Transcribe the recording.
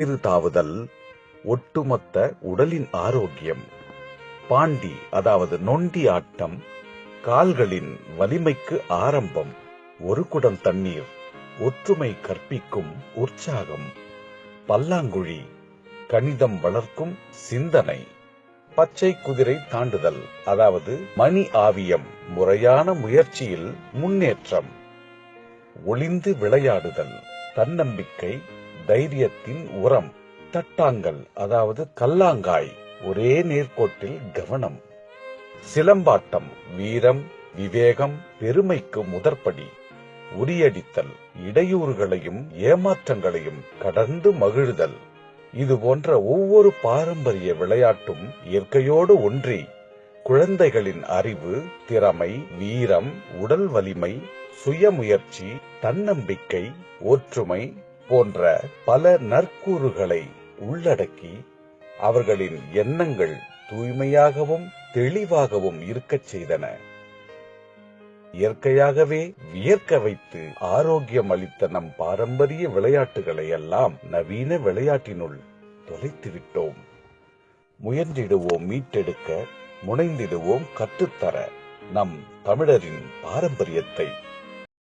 சிறு தாவுதல் ஒட்டுமொத்த உடலின் ஆரோக்கியம். பாண்டி அதாவது நொண்டி ஆட்டம் கால்களின் வலிமைக்கு ஆரம்பம் ஒரு குடம் தண்ணீர் ஒற்றுமை கற்பிக்கும் உற்சாகம். பல்லாங்குழி கணிதம் வளர்க்கும் சிந்தனை. பச்சை குதிரை தாண்டுதல் அதாவது மணி ஆவியம் முறையான முயற்சியில் முன்னேற்றம். ஒளிந்து விளையாடுதல் தன்னம்பிக்கை தைரியத்தின் உரம் தட்டாங்கல் அதாவது கல்லாங்காய் ஒரே நேர்கோட்டில் கவனம். சிலம்பாட்டம் வீரம் விவேகம் பெருமைக்கு முதற்படி. உரியடித்தல் இடையூறுகளையும் ஏமாற்றங்களையும் கடந்து மகிழ்தல். இது போன்ற ஒவ்வொரு பாரம்பரிய விளையாட்டும் இயற்கையோடு ஒன்றி. குழந்தைகளின் அறிவு திறமை வீரம் உடல் வலிமை சுயமுயற்சி தன்னம்பிக்கை ஒற்றுமை போன்ற பல நற்கூறுகளை உள்ளடக்கி அவர்களின் எண்ணங்கள் தூய்மையாகவும் தெளிவாகவும் இருக்கச் செய்தன. இயற்கையாகவே வியர்க்க வைத்து ஆரோக்கியம் அளித்த நம் பாரம்பரிய விளையாட்டுகளை எல்லாம் நவீன விளையாட்டினுள் தொலைத்து விட்டோம். முயன்றிடுவோம் மீட்டெடுக்க முனைந்திடுவோம் கற்றுத்தர நம் தமிழரின் பாரம்பரியத்தை